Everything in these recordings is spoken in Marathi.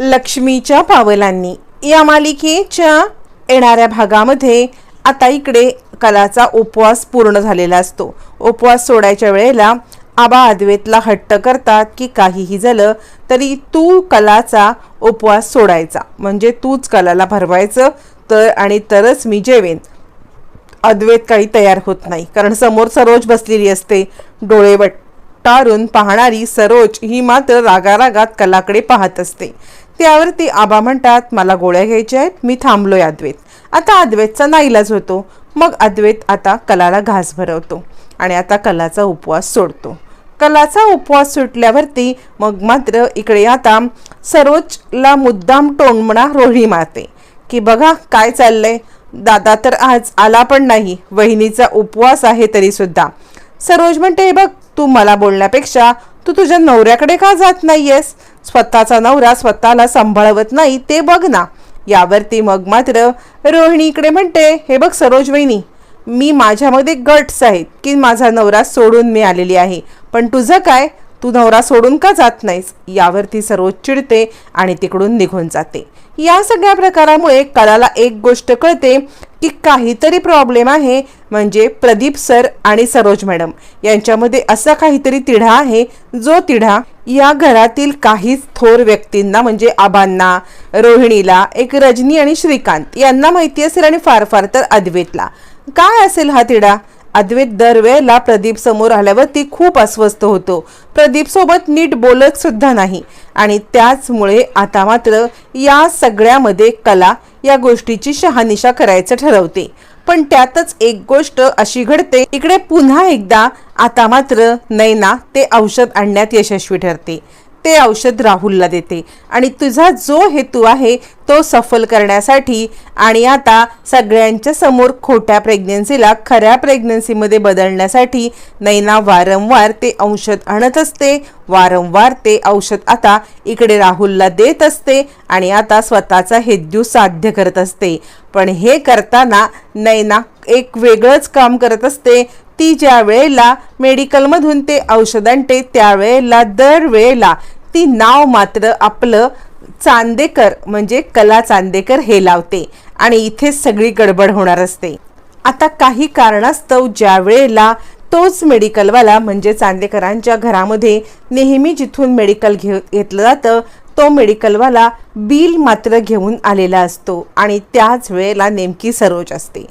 लक्ष्मीच्या पावलांनी. या मालिकेच्या येणाऱ्या भागामध्ये आता इकडे कलाचा उपवास पूर्ण झालेला असतो. उपवास सोडायच्या वेळेला आबा अद्वेतला हट्ट करतात की काहीही झालं तरी तू कलाचा उपवास सोडायचा. म्हणजे तूच कलाला भरवायचं तर आणि तरच मी जेवेन. अद्वैत काही तयार होत नाही. कारण समोर सरोज बसलेली असते. डोळे वटारून पाहणारी सरोज ही मात्र रागारागात कलाकडे पाहत असते. त्यावरती आबा म्हणतात मला गोळ्या घ्यायच्या आहेत मी थांबलोय अद्वैत. आता अद्वैतचा नाईलाज होतो. मग अद्वैत आता कलाला घास भरवतो आणि आता कलाचा उपवास सोडतो. कलाचा उपवास सुटल्यावरती मग मात्र इकडे आता सरोजला मुद्दाम टोणमणा रोही मारते. की बघा काय चाललंय? दादा तर आज आला पण नाही. वहिनीचा उपवास आहे तरी सुद्धा सरोज म्हणते बघ तू मला बोलण्यापेक्षा तू तुझ्या नवऱ्याकडे का जात नाहीयेस? स्वतःचा नवरा स्वतःला सांभाळवत नाही ते बघ ना. यावरती मग मात्र रोहिणी इकडे म्हणते हे बघ सरोज वहिनी मी माझ्यामध्ये गट्स आहेत की माझा नवरा सोडून मी आलेली आहे. पण तुझं काय? तू नवरा सोडून का जात नाहीस? यावरती सरोज चिडते आणि तिकडून निघून जाते. या सगळ्या प्रकारामुळे कलाला एक गोष्ट कळते की काहीतरी प्रॉब्लेम आहे म्हणजे प्रदीप सर आणि सरोज मॅडम. यांच्यामध्ये असा काहीतरी तिढा आहे जो तिढा या घरातील काहीच थोर व्यक्तींना म्हणजे आबांना रोहिणीला एक रजनी आणि श्रीकांत यांना माहिती असेल आणि फार फार तर अद्वैतला. काय असेल हा तिडा अद्वैत दरवेळेला प्रदीप समोर आल्यावर ती खूप अस्वस्थ होतो. प्रदीप सोबत नीट बोलत सुद्धा नाही. आणि त्याचमुळे आता मात्र या सगळ्यामध्ये कला या गोष्टीची शहानिशा करायचं ठरवते. पण त्यातच एक गोष्ट अशी घडते. इकडे पुन्हा एकदा आता मात्र नैना ते औषध आणण्यात यशस्वी ठरते. ते औषध राहुलला देते. आणि तुझा जो हेतू आहे तो सफल करण्यासाठी आणि आता सगळ्यांच्या समोर खोट्या प्रेग्नन्सीला खऱ्या प्रेग्नन्सीमध्ये बदलण्यासाठी नैना वारंवार ते औषध आणत असते. वारंवार ते औषध आता इकडे राहुलला देत असते आणि आता स्वतःचा हेतू साध्य करत असते. पण हे करताना नैना एक वेगळंच काम करत असते. ती ज्या वेळेला मेडिकलमधून ते औषध आणते त्यावेळेला दरवेळेला ती नाव मात्र आपलं चांदेकर म्हणजे कला चांदेकर हे लावते आणि इथे सगळी गडबड होणार असते. आता काही कारणास्तव ज्या वेळेला तोच मेडिकलवाला म्हणजे चांदेकरांच्या घरामध्ये नेहमी जिथून मेडिकल घे घेतलं जातं तो मेडिकलवाला बिल मात्र घेऊन आलेला असतो आणि त्याच वेळेला नेमकी सरोज असते.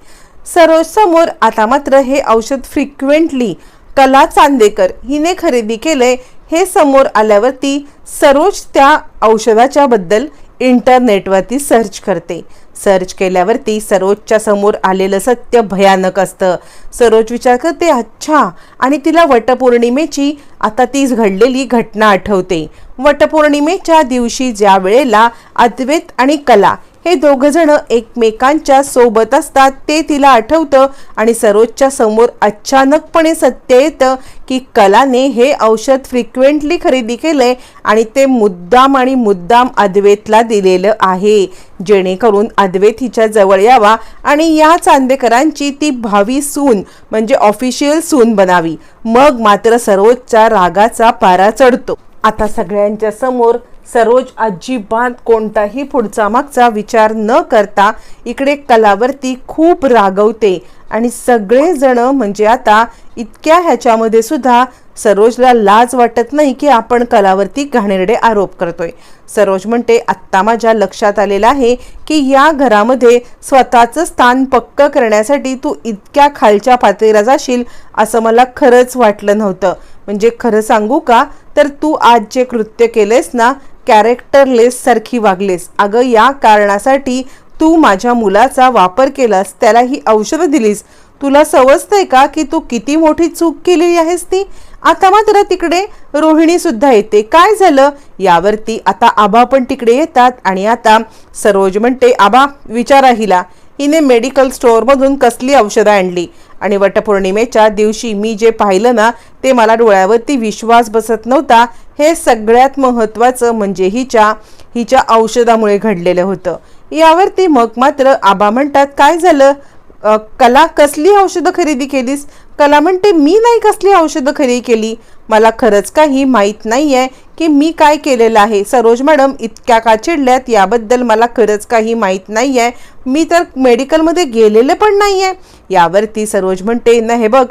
सरोज समोर आता मात्र हे औषध फ्रिक्वेंटली कला चांदेकर हिने खरेदी केलंय हे समोर आल्यावरती सरोज त्या औषधाच्या बद्दल इंटरनेटवरती सर्च करते. सर्च केल्यावरती सरोजच्या समोर आलेलं सत्य भयानक असतं. सरोज विचार करते अच्छा आणि तिला वटपौर्णिमेची आता तीच घडलेली घटना आठवते. वटपौर्णिमेच्या दिवशी ज्या वेळेला अद्वैत आणि कला हे दोघ जण एकमेकांच्या सोबत असतात. ते तिला आठवतं आणि सरोजच्या समोर अचानकपणे सत्य येतं की कलाने हे औषध फ्रिक्वेंटली खरेदी केलंय आणि ते मुद्दाम आणि मुद्दाम अद्वैतला दिलेलं आहे. जेणेकरून अद्वैत हिच्या जवळ यावा आणि या चांदेकरांची ती भावी सून म्हणजे ऑफिशियल सून बनावी. मग मात्र सरोजच्या रागाचा पारा चढतो. आता सगळ्यांच्या समोर सरोज अजिबात कोणताही पुढचा मागचा विचार न करता इकडे कलावरती खूप रागवते. आणि सगळेजण म्हणजे आता इतक्या ह्याच्यामध्ये सुद्धा सरोजला लाज वाटत नाही की आपण कलावरती घाणेरडे आरोप करतोय. सरोज म्हणते आत्ता माझ्या लक्षात आलेलं आहे की या घरामध्ये स्वतःचं स्थान पक्क करण्यासाठी तू इतक्या खालच्या पातळीला जाशील असं मला खरंच वाटलं नव्हतं. म्हणजे खरं सांगू का? तर तू आज जे कृत्य केलेस ना कॅरेक्टरलेस सारखी वागलेस. अगं या कारणासाठी तू माझ्या मुलाचा वापर केलास त्याला ही औषधं दिलीस. तुला समजतंय का की तू किती मोठी चूक केलेली आहेस ती? आता मात्र तिकडे रोहिणीसुद्धा येते. काय झालं? यावरती आता आबा पण तिकडे येतात आणि आता सरोज म्हणते आबा विचारा हिला. हिने मेडिकल स्टोअरमधून कसली औषधं आणली? आणि वटपौर्णिमेच्या दिवशी मी जे पाहिलं ना ते मला डोळ्यावरती विश्वास बसत नव्हता. हे सगळ्यात महत्त्वाचं म्हणजे हिच्या हिच्या औषधामुळे घडलेलं होतं. यावरती मग मात्र आबा म्हणतात काय झालं? कला कसली औषधं खरेदी केलीस? कला म्हणते मी नाही कसली औषधं खरेदी केली. मला खरंच काही माहीत नाही आहे की मी काय केलेलं आहे. सरोज मॅडम इतक्या का चिडल्यात? याबद्दल मला खरंच काही माहीत नाही आहे मी तर मेडिकलमध्ये गेलेलं पण नाही आहे यावरती सरोज म्हणते ना हे बघ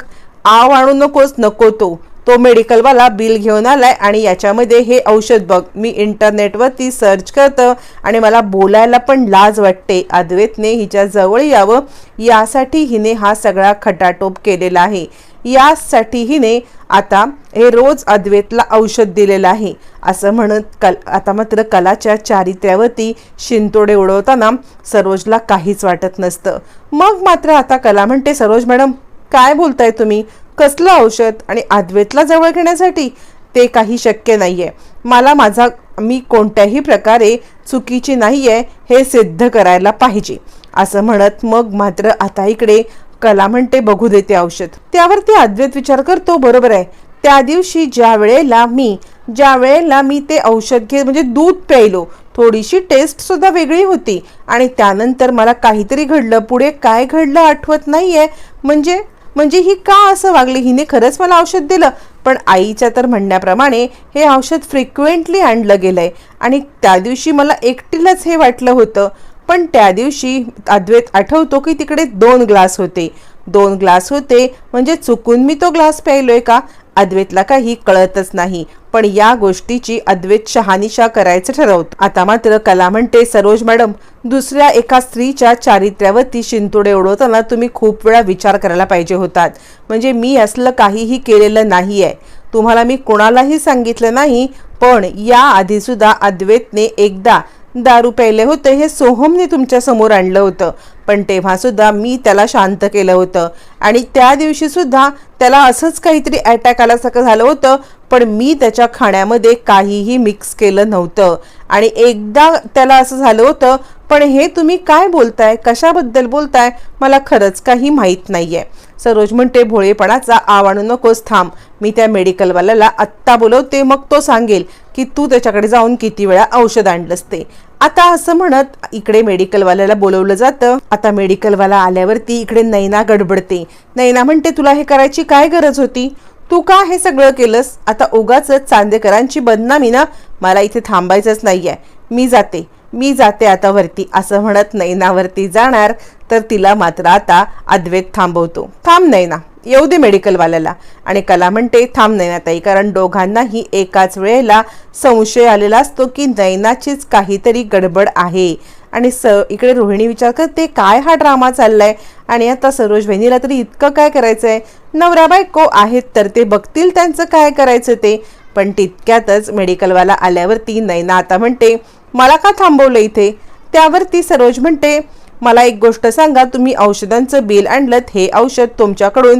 आव आणू नकोस नको तो. तो मेडिकलवाला बिल घेऊन आलाय आणि याच्यामध्ये हे औषध बघ मी इंटरनेटवरती सर्च करतं आणि मला बोलायला पण लाज वाटते. अद्वैतने हिच्या जवळ यावं यासाठी हिने हा सगळा खटाटोप केलेला आहे. यासाठी हिने आता हे रोज अद्वैतला औषध दिलेलं आहे. असं म्हणत कल आता मात्र कलाच्या चारित्र्यावरती शिंतोडे उडवताना सरोजला काहीच वाटत नसतं. मग मात्र आता कला म्हणते सरोज मॅडम काय बोलताय तुम्ही? कसलं औषध आणि अद्वैतला जवळ घेण्यासाठी ते काही शक्य नाही आहे मला माझा मी कोणत्याही प्रकारे चुकीची नाही आहे हे सिद्ध करायला पाहिजे. असं म्हणत मग मात्र आता इकडे कला म्हणते बघू देते औषध. त्यावरती अद्वैत विचार करतो बरोबर आहे. त्या दिवशी ज्या वेळेला मी ज्या वेळेला मी ते औषध घे म्हणजे दूध प्यायलो थोडीशी टेस्ट सुद्धा वेगळी होती आणि त्यानंतर मला काहीतरी घडलं. पुढे काय घडलं आठवत नाहीये. म्हणजे म्हणजे ही का असं वागली? हिने खरंच मला औषध दिलं. पण आईच्या तर म्हणण्याप्रमाणे हे औषध फ्रिक्वेंटली आणलं गेलंय. आणि त्या दिवशी मला एकटीलाच हे वाटलं होतं. पण त्या दिवशी अद्वैत आठवतो की तिकडे दोन ग्लास होते. दोन ग्लास होते म्हणजे चुकून मी तो ग्लास प्यायलोय का? अद्वैतला काही कळतच नाही. पण या गोष्टीची अद्वैत शहानिशा करायचं ठरवत. आता मात्र कला म्हणते सरोज मॅडम दुसऱ्या एका स्त्रीच्या चारित्र्यावरती शिंतोडे उडवताना तुम्ही खूप वेळा विचार करायला पाहिजे होतात. म्हणजे मी असलं काहीही केलेलं नाही आहे तुम्हाला मी कोणालाही सांगितलं नाही पण या आधी अद्वैतने एकदा दारू प्यायले होते हे सोहमने तुमच्यासमोर आणलं होतं. पण तेव्हासुद्धा मी त्याला शांत केलं होतं. आणि त्या दिवशीसुद्धा त्याला असंच काहीतरी अटॅक आल्यासारखं झालं होतं पण मी त्याच्या खाण्यामध्ये काहीही मिक्स केलं नव्हतं. आणि एकदा त्याला असं झालं होतं पण हे तुम्ही काय बोलताय? कशाबद्दल बोलताय? मला खरंच काही माहीत नाही आहे सरोज म्हणते भोळेपणाचा आव आणू नकोस थांब. मी त्या मेडिकलवाल्याला आत्ता बोलवते मग तो सांगेल की तू त्याच्याकडे जाऊन किती वेळा औषध आणलंस ते. आता असं म्हणत इकडे मेडिकलवाल्याला बोलवलं जातं. आता मेडिकलवाला आल्यावरती इकडे नैना गडबडते. नैना म्हणते तुला हे करायची काय गरज होती? तू का हे सगळं केलंस? आता उगाच चांदेकरांची बदनामी ना? मला इथे थांबायचंच नाही आहे मी जाते. मी जाते आता वरती असं म्हणत नैनावरती जाणार तर तिला मात्र आता अद्वैत थांबवतो. थांब नैना येऊ दे मेडिकलवाल्याला. आणि कला म्हणते थांब नैनाताई कारण दोघांनाही एकाच वेळेला संशय आलेला असतो की नैनाचीच काहीतरी गडबड आहे. आणि स इकडे रोहिणी विचार करते काय हा ड्रामा चाललाय? आणि आता सरोज बहिणीला तरी इतकं काय करायचं आहे नवरा बायको आहेत तर ते बघतील त्यांचं काय करायचं ते. पण तितक्यातच मेडिकलवाला आल्यावरती नैना आता म्हणते मला का थांबवलं इथे? त्यावरती सरोज म्हणते मला एक गोष्ट सांगा तुम्ही औषधांचं बिल आणलं हे औषध तुमच्याकडून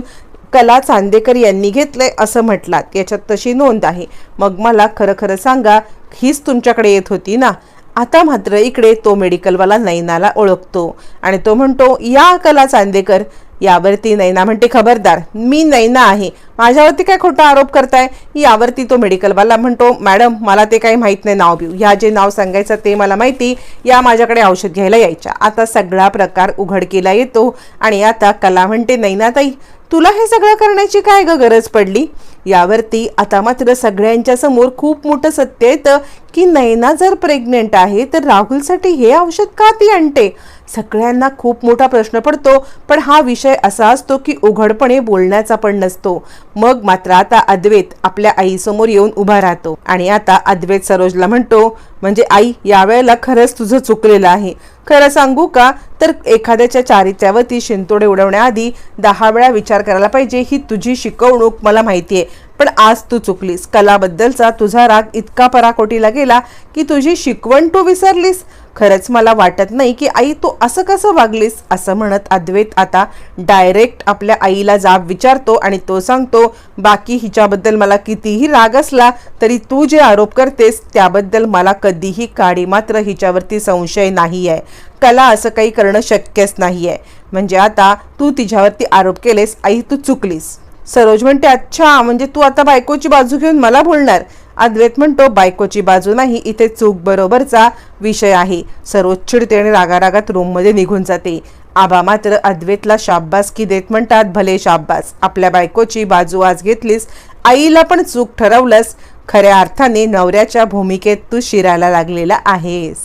कला चांदेकर यांनी घेतलंय असं म्हटलात. याच्यात तशी नोंद आहे. मग मला खरं खरं सांगा हीच तुमच्याकडे येत होती ना? आता मात्र इकडे तो मेडिकलवाला नैनाला ओळखतो आणि तो म्हणतो या कला चांदेकर यावरती नैना म्हणते खबरदार मी नैना आहे. माझ्यावरती काय खोटा आरोप करताय? यावरती तो मेडिकलवाला म्हणतो मॅडम मला ते काही माहीत नाही नाव बिऊ ह्या जे नाव सांगायचं ते मला माहिती या माझ्याकडे औषध घ्यायला यायच्या. आता सगळा प्रकार उघडकीला येतो आणि आता कला म्हणते नैनाताई तुला हे सगळं करण्याची काय ग गरज पडली? यावरती आता मात्र सगळ्यांच्या समोर खूप मोठं सत्य येतं की नैना जर प्रेग्नेंट आहे तर राहुलसाठी हे औषध का ती आणते? सगळ्यांना खूप मोठा प्रश्न पडतो पण हा विषय असा असतो की उघडपणे बोलण्याचा पण नसतो. मग मात्र आता अद्वैत आपल्या आईसमोर येऊन उभा राहतो. आणि आता अद्वैत सरोजला म्हणतो म्हणजे आई यावेळेला खरंच तुझं चुकलेलं आहे. खरं सांगू का? तर एखाद्याच्या चारित्र्यावरती शिंतोडे उडवण्याआधी दहा वेळा विचार करायला पाहिजे. ही तुझी शिकवणूक मला माहिती आहे पण आज तू चुकलीस. कलाबद्दलचा तुझा राग इतका पराकोटीला गेला की तुझी शिकवण तू विसरलीस. खरंच मला वाटत नाही की आई तू असं कसं वागलीस? असं म्हणत अद्वैत आता डायरेक्ट आपल्या आईला जाब विचारतो आणि तो सांगतो बाकी हिच्याबद्दल मला कितीही राग असला तरी तू जे आरोप करतेस त्याबद्दल मला कधीही काडी मात्र हिच्यावरती संशय नाही आहे कला असं काही करणं शक्यच नाही आहे म्हणजे आता तू तिच्यावरती आरोप केलेस आई तू चुकलीस. सरोज म्हणते अच्छा म्हणजे तू आता बायकोची बाजू घेऊन मला बोलणार? अद्वैत म्हणतो बायकोची बाजू नाही इथे चूक बरोबरचा विषय आहे. सरोज चिडते आणि रागारागात रूममध्ये निघून जाते. आबा मात्र अद्वैतला शाब्बासकी देत म्हणतात भले शाब्बास आपल्या बायकोची बाजू आज घेतलीस आईला पण चूक ठरवलंस. खऱ्या अर्थाने नवऱ्याच्या भूमिकेत तू शिरायला लागलेला आहेस.